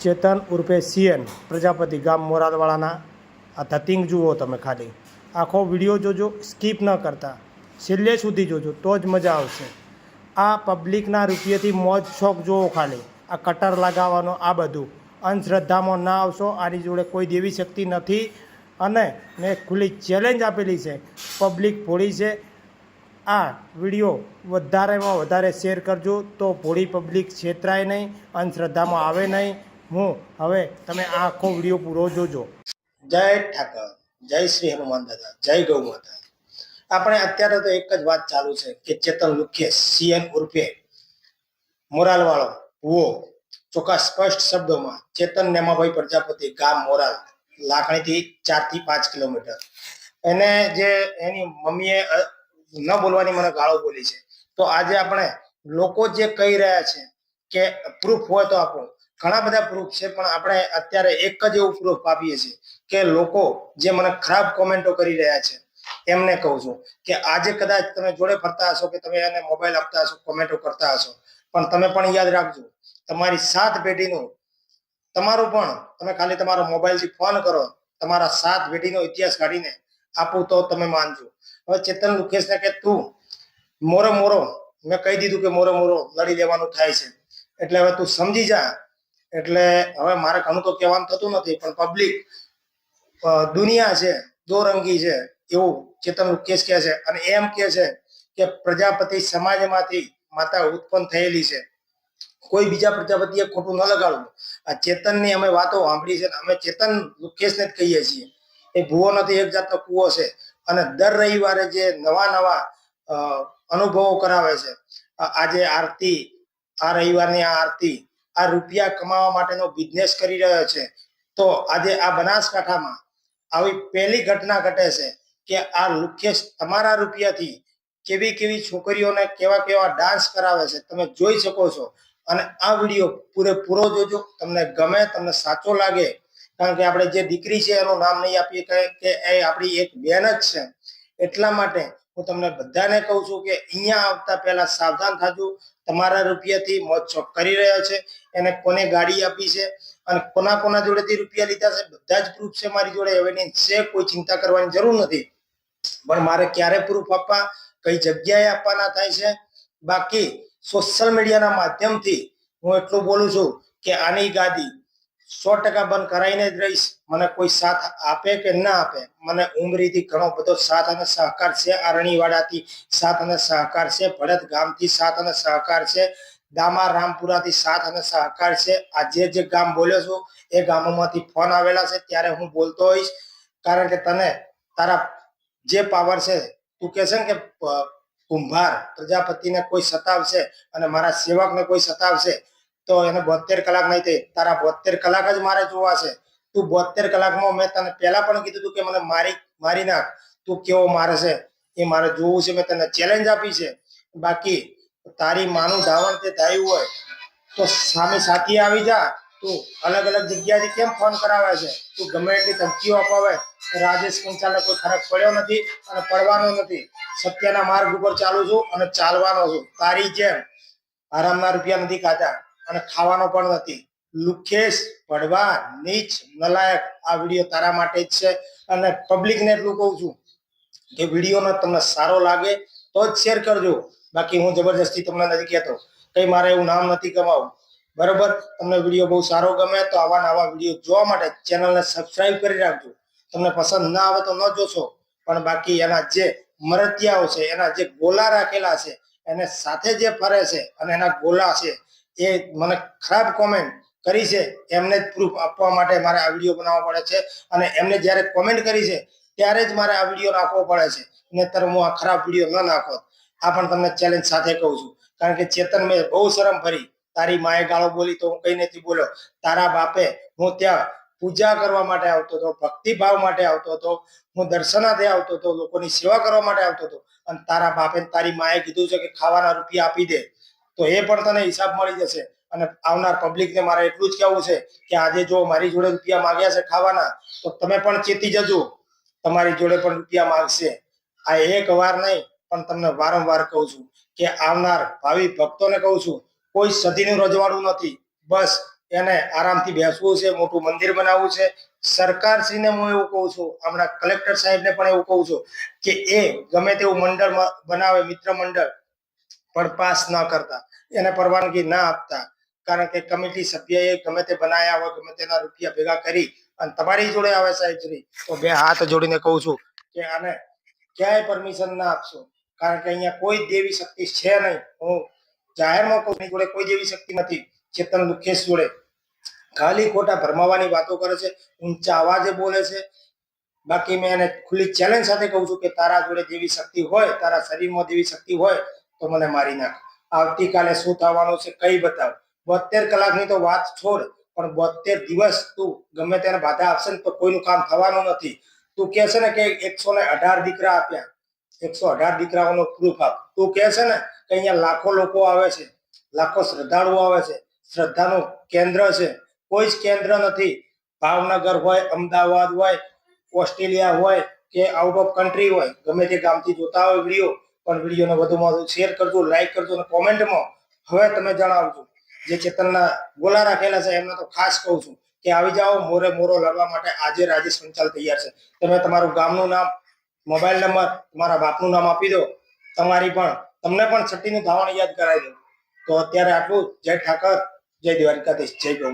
ચેતન ઉર્ફે સીએન, પ્રજાપતિ ગામ મોરાદવાળાના. આ થતિંગ જુઓ તમે ખાલી. આખો વીડિયો જોજો, સ્કીપ ન કરતા. છેલ્લે સુધી જોજો, તો જ મજા આવશે. આ પબ્લિકના રૂપિયેથી મોજ શોખ જુઓ ખાલી. આ કટર લગાવવાનો, આ બધું. અંધશ્રદ્ધામાં ના આવશો, આની જોડે કોઈ દેવી શક્તિ નથી. અને મેં ખુલ્લી ચેલેન્જ આપેલી છે. પબ્લિક ભોળી છે. આ વીડિયો વધારેમાં વધારે શેર કરજો, તો ભોળી પબ્લિક છેતરાય નહીં, અંધશ્રદ્ધામાં આવે નહીં. હું હવે તમે આ આખો વીડિયો પૂરો જોજો. જય ઠાકર, જય શ્રી હનુમાન દાદા, જય ગૌ માતા. આપણે અત્યારે તો એક જ વાત ચાલુ છે કે ચેતન લુખે, સીએન ઉર્ફે મોરાલવાળો ભૂવો ચોખ્ખા સ્પષ્ટ શબ્દોમાં ચેતન નેમાભાઈ પ્રજાપતિ ગામ મોરાલ, લાખણીથી ચારથી પાંચ કિલોમીટર. એને જે એની મમ્મીએ ન બોલવાની મને ગાળો બોલી છે. તો આજે આપણે લોકો જે કહી રહ્યા છે કે પ્રૂફ હોય તો આપો. ઘણા બધા પ્રૂફ છે, પણ આપણે અત્યારે એક જ એવું પ્રૂફ આપીએ છીએ કે લોકો જે મને ખરાબ કોમેન્ટો કરી રહ્યા છે, એમને કહું છું કે આજે કદાચ તમે જોડે ફરતા હશો કે તમે એને મોબાઈલ આપતા હશો કોમેન્ટો કરતા હશો, પણ તમે પણ યાદ રાખજો, તમારી સાત પેઢીનું, તમારું પણ, તમે ખાલી તમારો મોબાઈલથી ફોન કરો, તમારા સાત પેઢીનો ઇતિહાસ કાઢીને આપું તો તમે માનજો. હવે ચેતન લુકેશને કે તું, મોરો મોરો, મેં કહી દીધું કે મોરો મોરો લડી લેવાનું થાય છે, એટલે હવે તું સમજી જા એટલે હવે મારે ઘણું તો કહેવાનું થતું નથી, પણ પબ્લિક દુનિયા છે, દોરંગી છે, એવું ચેતન કેસ કહે છે અને એમ કહે છે કે પ્રજાપતિ સમાજમાંથી માતા ઉત્પન્ન થયેલી છે. કોઈ બીજા પ્રજાપતિએ ખોટું ન લગાડવું. આ ચેતનની અમે વાતો સાંભળી છે અમે ચેતન લુકેશને જ કહીએ છીએ. એ ભૂવો નથી, એક જાતનો કૂવો છે. અને દર રવિવારે જે નવા નવા અનુભવો કરાવે છે. આજે આરતી, આ રવિવારની આ આરતી આ રૂપિયા કમાવા માટેનો બિઝનેસ કરી રહ્યો છે. તો આજે આ બનાસકાંઠામાં આવી પહેલી ઘટના ઘટે છે કે આ લુકેશ તમારા રૂપિયાથી કેવી કેવી છોકરીઓને કેવા કેવા ડાન્સ કરાવે છે તમે જોઈ શકો છો. અને આ વીડિયો પૂરેપૂરો જોજો. તમને ગમે, તમને સાચો લાગે. કારણ કે આપણે જે દીકરી છે એનું નામ નહીં આપીએ કે એ આપણી એક બેન જ છે. એટલા માટે હું તમને બધાને કહું છું કે અહીંયા આવતા પહેલા સાવધાન થાજો. તમારા રૂપિયાથી મોજ ચોક કરી રહ્યો છે. એને કોને ગાડી આપી છે? અને કોના કોના જોડેથી રૂપિયા લીધા છે? બધા જ પ્રૂફ છે મારી જોડે. એવિડન્સ છે કોઈ ચિંતા કરવાની જરૂર નથી. પણ મારે ક્યારે પ્રૂફ આપવા? કઈ જગ્યાએ આપવાના થાય છે? બાકી સોશિયલ મીડિયાના માધ્યમથી હું એટલું બોલું છું કે આની ગાદી સો ટકા બંધ કરાવીને જ રહીશ. મને કોઈ સાથ આપે કે ના આપે? મને ઉમરીથી ઘણો બધો સાથ અને સહકાર છે અરણીવાડાથી સાથ અને સહકાર છે, ભરત ગામથી સાથ અને સહકાર છે, દામા રામપુરાથી સાથ અને સહકાર છે. આ જે ગામ બોલ્યો છું, એ ગામોમાંથી ફોન આવેલા છે, ત્યારે હું બોલતો હોઈશ. કારણ કે તને તારા જે પાવર છે, તું કહે છે ને કે કુંભાર પ્રજાપતિને કોઈ સતાવશે અને મારા સેવકને કોઈ સતાવશે તો એને બોતેર કલાક નહીં થઈ. તારા બોતેર કલાક જ મારે જોવા છે. તું બોતેર કલાકમાં મેં તને પહેલા પણ કીધું હતું કે મને મારી મારી નાખ. તું કેવો મારે છે? એ મારે જોવું છે. મેં તને ચેલેન્જ આપી છે. બાકી તારી માનું ધાવણ તે થયું હોય તો સામે સાથી આવી જા. તું અલગ અલગ જગ્યાથી કેમ ફોન કરાવે છે? તું ગમે એટલી ધમકીઓ અપાવે. રાજેશ પંચાલે કોઈ ફરક પડ્યો નથી અને પડવાનો નથી. સત્યના માર્ગ ઉપર ચાલુ છું અને ચાલવાનો છું. તારી જેમ આરામના રૂપિયા નથી ખાધા અને ખાવાનો પણ નથી. લુખેશ પડવા નીચ નલાયક. આ વીડિયો તારા માટે જ છે અને પબ્લિકને એટલું કહું છું કે વિડીયોનો તમને સારો લાગે તો જ શેર કરજો. બાકી હું જબરજસ્તી તમને નથી કહેતો કઈ મારે એવું નામ નથી કમાવું. બરોબર? તમને વીડિયો બહુ સારો ગમે તો આવા નવા વીડિયો જોવા માટે ચેનલને સબસ્ક્રાઇબ કરી રાખજો. તમને પસંદ ના આવે તો ન જોશો. પણ બાકી એના જે મરતિયાઓ છે, એના જે ગોલા રાખેલા છે, એને સાથે જે ફરે છે અને એના ગોલા છે એ મને ખરાબ કોમેન્ટ કરી છે, એમને જ પ્રૂફ આપવા માટે મારે આ વીડિયો બનાવવો પડે છે અને એમને જ્યારે કોમેન્ટ કરી છે, ત્યારે જ મારે આ વીડિયો નાખવો પડે છે. નહીતર હું આ ખરાબ વીડિયો ન નાખો. આ પણ તમને ચેલેન્જ સાથે કહું છું. કારણ કે ચેતન મેં બહુ શરમ ભરી. તારી માએ ગાળો બોલી તો હું કઈ નથી બોલ્યો. તારા બાપે હું ત્યાં પૂજા કરવા માટે આવતો હતો, ભક્તિભાવ માટે આવતો હતો, હું દર્શનાથે આવતો હતો, લોકોની સેવા કરવા માટે આવતો હતો. અને તારા બાપે તારી માએ કીધું છે કે ખાવાના રૂપિયા આપી દે. તો એ પણ તને હિસાબ મળી જશે. અને આવનાર પબ્લિકને મારે એટલું જ કહેવું છે કે આજે જો મારી જોડે રૂપિયા માંગ્યા છે ખાવાના, તો તમે પણ ચેતી જજો. તમારી જોડે પણ રૂપિયા માંગશે. આ એક વાર નહીં, પણ તમને વારંવાર કહું છું કે આવનાર ભાવિ ભક્તોને કહું છું, કોઈ સદીનું રજવાડું નથી. બસ એને આરામથી બેસવું છે, મોટું મંદિર બનાવવું છે. સરકારશ્રીને હું એવું કહું છું, હમણાં કલેક્ટર સાહેબને પણ એવું કહું છું કે એ ગમે તેવું મંડળ બનાવે, મિત્ર મંડળ પણ પાસ ન કરતા. એને પરવાનગી ના આપતા. કારણ કે કમિટી સભ્યએ ગમે તે બનાયા હોય, ગમે તેના રૂપિયા ભેગા કરી અને તમારી જોડે આવે સાહેબશ્રી તો બે હાથ જોડીને કહું છું કે આને ક્યાંય પરમિશન ના આપશો. કારણ કે અહીંયા કોઈ દેવી શક્તિ છે નહીં. હું જાહેરમાં કહું જોડે કોઈ દેવી શક્તિ નથી. ચેતન મુકેશ જોડે ખાલી ખોટા ભરમાવાની વાતો કરે છે, ઊંચા અવાજે બોલે છે. બાકી મેં એને ખુલ્લી ચેલેન્જ સાથે કહું છું કે તારા જોડે જેવી શક્તિ હોય, તારા શરીરમાં જેવી શક્તિ હોય તો મને મારી નાખ. આવતીકાલે શું થવાનું છે કઈ બતાવ. બોતેર કલાકની તો વાત છોડ, પણ બોતેર દિવસ તું ગમે તેને બાધા આપશે ને તો કોઈનું કામ થવાનું નથી. તું કહે છે ને કે એકસો ને અઢાર દીકરા આપ્યા. એકસો અઢાર દીકરાઓનો પ્રૂફ આપ. તું કહે છે ને કે અહીંયા લાખો લોકો આવે છે, લાખો શ્રદ્ધાળુઓ આવે છે, શ્રદ્ધાનું કેન્દ્ર છે. કોઈ જ કેન્દ્ર નથી. ભાવનગર હોય, અમદાવાદ હોય, ઓસ્ટ્રેલિયા હોય કે આઉટ ઓફ કન્ટ્રી હોય, ગમે તે ગામથી જોતા હોય વીડિયો પણ વિડીયોને વધુમાં વધુ શેર કરજો લાઈક કરજો અને કોમેન્ટમાં હવે તમે જણાવજો. જે ચેતનના ગોલા રાખેલા છે, એમને તો ખાસ કહું છું કે આવી જાઓ, મોરે મોરો લડવા માટે આજે રાજેશ પંચાલ તૈયાર છે. તમે તમારું ગામનું નામ મોબાઈલ નંબર તમારા બાપનું નામ આપી દો. તમારી પણ, તમને પણ છઠ્ઠીનું ધાવણ યાદ કરાવી દો તો અત્યારે આટલું. જય ઠાકર, જય દ્વારકાધીશ, જય ગૌ